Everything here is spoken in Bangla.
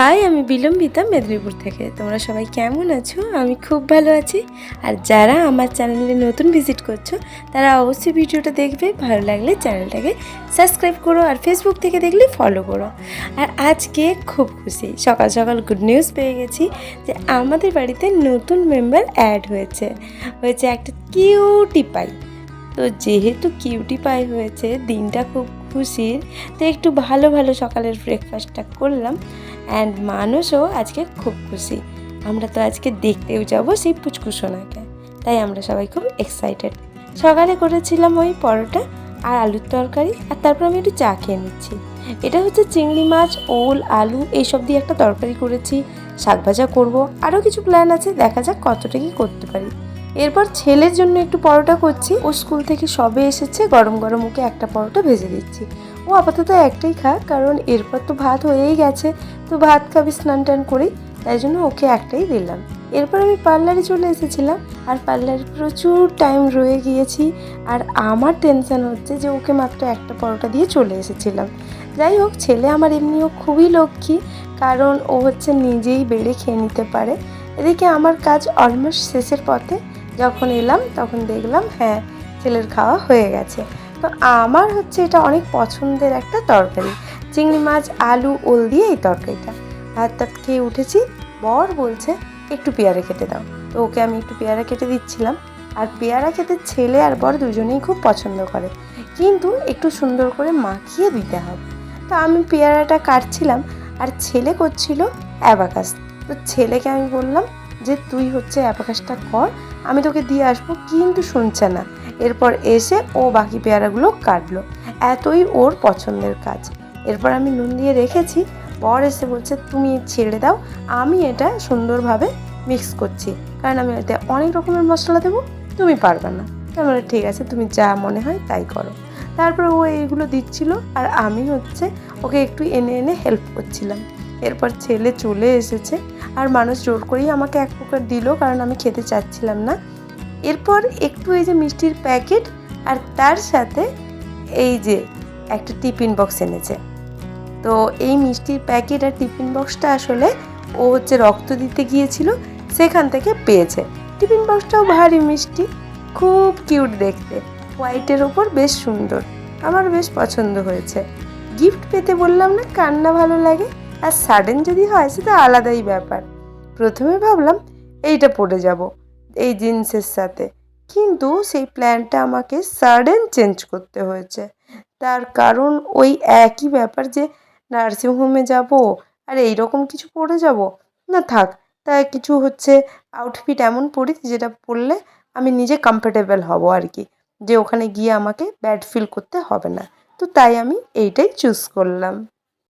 হাই, আমি বিলম্বিতা মেদিনীপুর থেকে। তোমরা সবাই কেমন আছো? আমি খুব ভালো আছি। আর যারা আমার চ্যানেলে নতুন ভিজিট করছ, তারা অবশ্যই ভিডিওটা দেখবে। ভালো লাগলে চ্যানেলটাকে সাবস্ক্রাইব করো আর ফেসবুক থেকে দেখলে ফলো করো। আর আজকে খুব খুশি, সকাল সকাল গুড নিউজ পেয়ে গেছি যে আমাদের বাড়িতে নতুন মেম্বার অ্যাড হয়েছে। হয়েছে একটা কিউটি পাই তো যেহেতু কিউটি পাই হয়েছে, দিনটা খুব খুশির তো একটু ভালো ভালো সকালের ব্রেকফাস্টটা করলাম অ্যান্ড মানুষও আজকে খুব খুশি। আমরা তো আজকে দেখতেও যাব সেই পুচকুসোনাকে। তাই আমরা সবাই খুব এক্সাইটেড সকালে করেছিলাম ওই পরোটা আর আলুর তরকারি আর তারপর আমি একটু চা খেয়ে নিচ্ছি। এটা হচ্ছে চিংড়ি মাছ, ওল, আলু এইসব দিয়ে একটা তরকারি করেছি। শাক ভাজা করব। আরও কিছু প্ল্যান আছে, দেখা যাক কতটা কি করতে পারি। এরপর ছেলের জন্য একটু পরোটা করছি। ও স্কুল থেকে সবে এসেছে, গরম গরম ওকে একটা পরোটা ভেজে দিচ্ছি। ও আপাতত একটাই খা কারণ এরপর তো ভাত হয়েই গেছে, তো ভাত খাবি, স্নান টান করেই তাই জন্য ওকে একটাই দিলাম। এরপর আমি পার্লারে চলে এসেছিলাম, আর পার্লারে প্রচুর টাইম রয়ে গিয়েছি, আর আমার টেনশন হচ্ছে যে ওকে মাত্র একটা পরোটা দিয়ে চলে এসেছিলাম। যাই হোক, ছেলে আমার এমনিও খুবই লক্ষ্মী, কারণ ও হচ্ছে নিজেই বেড়ে খেয়ে নিতে পারে। এদিকে আমার কাজ অলমোস্ট শেষের পথে যখন এলাম তখন দেখলাম হ্যাঁ ছেলের খাওয়া হয়ে গেছে। তো আমার হচ্ছে এটা অনেক পছন্দের একটা তরকারি। চিংড়ি মাছ, আলু, ওল দিয়ে এই তরকারিটা। ভাত টাত খেয়ে উঠেছি, বর বলছে, একটু পেয়ারা কেটে দাও। তো ওকে আমি একটু পেয়ারা কেটে দিচ্ছিলাম। আর পেয়ারা খেতে ছেলে আর বর দুজনেই খুব পছন্দ করে। কিন্তু একটু সুন্দর করে মাখিয়ে দিতে হবে। তো আমি পেয়ারাটা কাটছিলাম, আর ছেলে করছিল অ্যাবাকাস। তো ছেলেকে আমি বললাম যে তুই হচ্ছে অ্যাবাকাসটা কর, আমি তোকে দিয়ে আসব, কিন্তু শুনছে না। এরপর এসে ও বাকি পেয়ারাগুলো কাটলো। এতই ওর পছন্দের কাজ। এরপর আমি নুন দিয়ে রেখেছি। বর এসে বলছে, তুমি ছেড়ে দাও, আমি এটা সুন্দরভাবে মিক্স করছি। কারণ আমি এতে অনেক রকমের মশলা দেবো, তুমি পারবে না। তারপরে ঠিক আছে, তুমি যা মনে হয় তাই করো। তারপর ও এইগুলো দিচ্ছিল, আর আমি হচ্ছে ওকে একটু এনে এনে হেল্প করছিলাম। এরপর ছেলে চলে এসেছে আর মানুষ জোর করেই আমাকে এক প্রকার দিল, কারণ আমি খেতে চাচ্ছিলাম না। এরপর একটু এই যে মিষ্টির প্যাকেট আর তার সাথে এই যে একটা টিফিন বক্স এনেছে। তো এই মিষ্টির প্যাকেট আর টিফিন বক্সটা আসলে ও হচ্ছে রক্ত দিতে গিয়েছিল, সেখান থেকে পেয়েছে। টিফিন বক্সটাও ভারী মিষ্টি, খুব কিউট দেখতে। হোয়াইটের ওপর বেশ সুন্দর, আমার বেশ পছন্দ হয়েছে। গিফট পেতে বললাম না কান্না ভালো লাগে? আর সাডেন যদি হয় সেটা আলাদাই ব্যাপার। প্রথমে ভাবলাম এইটা পরে যাব, এই জিন্সের সাথে। কিন্তু সেই প্ল্যানটা আমাকে সাডেন চেঞ্জ করতে হয়েছে। তার কারণ ওই একই ব্যাপার যে নার্সিংহোমে যাব আর এই রকম কিছু পরে যাব। না থাক, তাই কিছু হচ্ছে আউটফিট এমন পরি যেটা পরলে আমি নিজে কমফোর্টেবল হব আর কি, যে ওখানে গিয়ে আমাকে ব্যাড ফিল করতে হবে না। তো তাই আমি এইটাই চুজ করলাম।